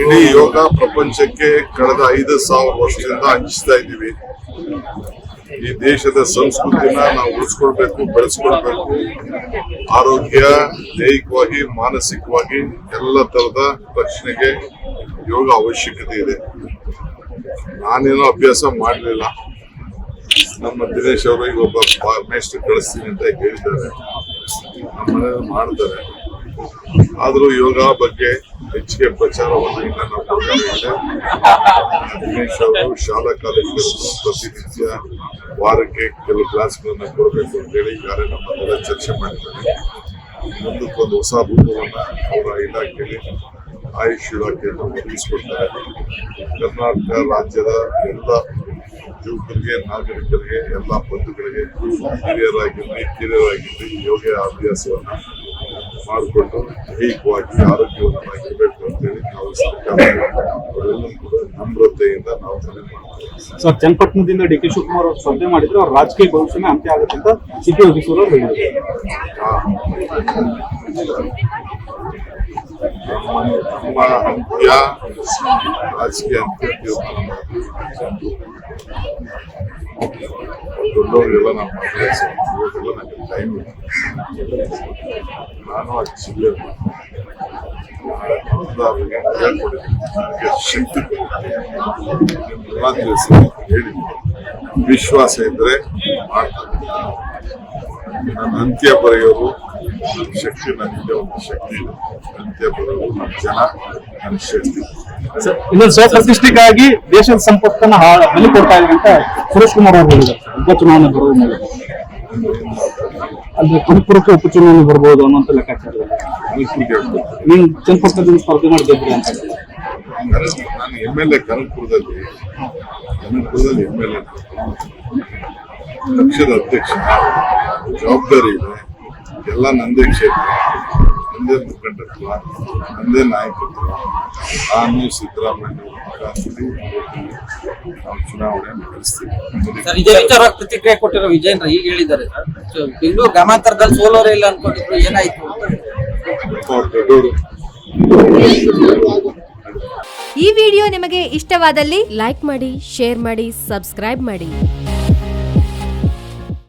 ಇಡೀ ಯೋಗ ಪ್ರಪಂಚಕ್ಕೆ ಕಳೆದ ಐದು ಸಾವಿರ ವರ್ಷದಿಂದ ಹಂಚ್ತಾ ಇದ್ದೀವಿ. ಈ ದೇಶದ ಸಂಸ್ಕೃತಿನ ನಾವು ಉಳಿಸ್ಕೊಳ್ಬೇಕು, ಬೆಳೆಸ್ಕೊಳ್ಬೇಕು. ಆರೋಗ್ಯ, ದೈಹಿಕವಾಗಿ, ಮಾನಸಿಕವಾಗಿ ಎಲ್ಲ ತರದ ರಕ್ಷಣೆಗೆ ಯೋಗ ಅವಶ್ಯಕತೆ ಇದೆ. ನಾನೇನೋ ಅಭ್ಯಾಸ ಮಾಡಲಿಲ್ಲ. ನಮ್ಮ ದಿನೇಶ್ ಅವರು ಈಗ ಒಬ್ಬ ಫಾರ್ಮೇಸ್ಟ್ ಕಳಿಸ್ತೀನಿ ಅಂತ ಹೇಳಿದ್ದಾರೆ. ಮಾಡ್ತಾರೆ. ಆದರೂ ಯೋಗ ಬಗ್ಗೆ ಹೆಚ್ಚಿಗೆ ಪ್ರಚಾರವನ್ನು ಇಲ್ಲ ನಾವು ದಿನೇಶ್ ಅವರು ಶಾಲಾ ಕಾಲೇಜುಗಳು ಪ್ರತಿನಿತ್ಯ ವಾರಕ್ಕೆ ಕೆಲವು ಕ್ಲಾಸ್ಗಳನ್ನು ಕೊಡಬೇಕು ಅಂತೇಳಿ ಈಗಾಗಲೇ ನಮ್ಮನ್ನೆಲ್ಲ ಚರ್ಚೆ ಮಾಡಿದ್ದಾರೆ. ಮುಂದಕ್ಕೊಂದು ಹೊಸ ರೂಪವನ್ನ ಅವರ ಇಲಾಖೆಯಲ್ಲಿ ಆಯುಷ್ ಇಲಾಖೆಯನ್ನು ಒದಗಿಸಿಕೊಡ್ತಾರೆ ಕರ್ನಾಟಕ ರಾಜ್ಯದ ಎಲ್ಲ ಯುವಕರಿಗೆ, ನಾಗರಿಕರಿಗೆ, ಎಲ್ಲ ಬಂಧುಗಳಿಗೆ ಹಿರಿಯರಾಗಿರಲಿ ಕಿರಿಯರಾಗಿರಲಿ ಯೋಗ ಅಭ್ಯಾಸವನ್ನ ಮಾಡಿಕೊಂಡು ದೈಹಿಕವಾಗಿ ಆರೋಗ್ಯವಂತರಾಗಿರ್ಬೇಕು ಅಂತೇಳಿ ನಾವು ಸರ್ಕಾರ ಕೂಡ ನಮ್ರತೆಯಿಂದ ನಾವು ಮನವಿ ಮಾಡ್ತೀವಿ. ಸರ್ ಚನ್ನಪಟ್ಟಣದಿಂದ ಡಿ ಕೆ ಶಿವಕುಮಾರ್ ಅವರು ಸ್ಪರ್ಧೆ ಮಾಡಿದ್ರೆ ಅವ್ರ ರಾಜಕೀಯ ಭವಿಷ್ಯನೇ ಅಂತ್ಯ ಆಗುತ್ತೆ ಅಂತ ಸಿಟಿ ಅವರು ಹೇಳಿದ್ದಾರೆ ನಮ್ಮ ಅಂತ್ಯ ರಾಜಕೀಯ ಅಂತ್ಯ ದೊಡ್ಡವರಿಗೆಲ್ಲ ನಾವು ನನಗೆ ಟೈಮ್ ನಾನು ಅದು ನನಗೆ ಶಕ್ತಿ ಎಲ್ಲ ವಿಶ್ವಾಸ ಇದ್ರೆ ಮಾಡ್ತಾರೆ ನನ್ನ ಅಂತ್ಯ ಬರೆಯೋರು ನನ್ನ ಶಕ್ತಿ ನನಗೆ ಒಂದು ಶಕ್ತಿ. ಅಂತ್ಯ ಬರೆಯೋರು ನನ್ನ ಜನ, ನನ್ನ ಶಕ್ತಿ ಇನ್ನೊಂದು ಸ್ವಪ್ರತಿಷ್ಠೆಗಾಗಿ ದೇಶದ ಸಂಪತ್ತನ್ನು ಬಲಿ ಕೊಡ್ತಾ ಇದ್ದಾರೆ ಅಂತ ಸುರೇಶ್ ಕುಮಾರ್ ಅವರು ಹೇಳಿದ್ದಾರೆ. ಉಪಚುನಾವಣೆ ಬರುವ ಮೇಲೆ. ಅಂದ್ರೆ ಕನಕಪುರಕ್ಕೆ ಉಪಚುನಾವಣೆ ಬರ್ಬೋದು ಅನ್ನೋಂಥ ಲೆಕ್ಕಾಚಾರ ನೀನ್ ಚನ್ನಪಟ್ಟಣದಿಂದ ಸ್ಪರ್ಧೆ ಮಾಡಿ ಅಂತ ನಾನು M L A M L ಪಕ್ಷದ ಅಧ್ಯಕ್ಷ, ಜವಾಬ್ದಾರಿ ಇದೆ. ಎಲ್ಲ ನಂದೇ ಕ್ಷೇತ್ರ. ನಂದೇ ಮುಖಂಡತ್ವ ನಂದೇ ನಾಯಕತ್ವ ನಾನು ಸಿದ್ದರಾಮಯ್ಯ ನಾವು ಚುನಾವಣೆ ನಡೆಸ್ತೀವಿ. ಸರ್ ಇದೇ ವಿಚಾರ ಪ್ರತಿಕ್ರಿಯೆ ಕೊಟ್ಟಿರೋ ವಿಜಯೇಂದ್ರ ಈಗ ಹೇಳಿದ್ದಾರೆ ಸರ್. ಬೆಂಗಳೂರು ಗ್ರಾಮಾಂತರದಲ್ಲಿ ಸೋಲೋರೇ ಇಲ್ಲ ಅನ್ಕೊಂಡಿದ್ರು ಏನಾಯ್ತು ಅಂತ ಈ ವಿಡಿಯೋ ನಿಮಗೆ ಇಷ್ಟವಾದಲ್ಲಿ ಲೈಕ್ ಮಾಡಿ ಶೇರ್ ಮಾಡಿ ಸಬ್ಸ್ಕ್ರೈಬ್ ಮಾಡಿ.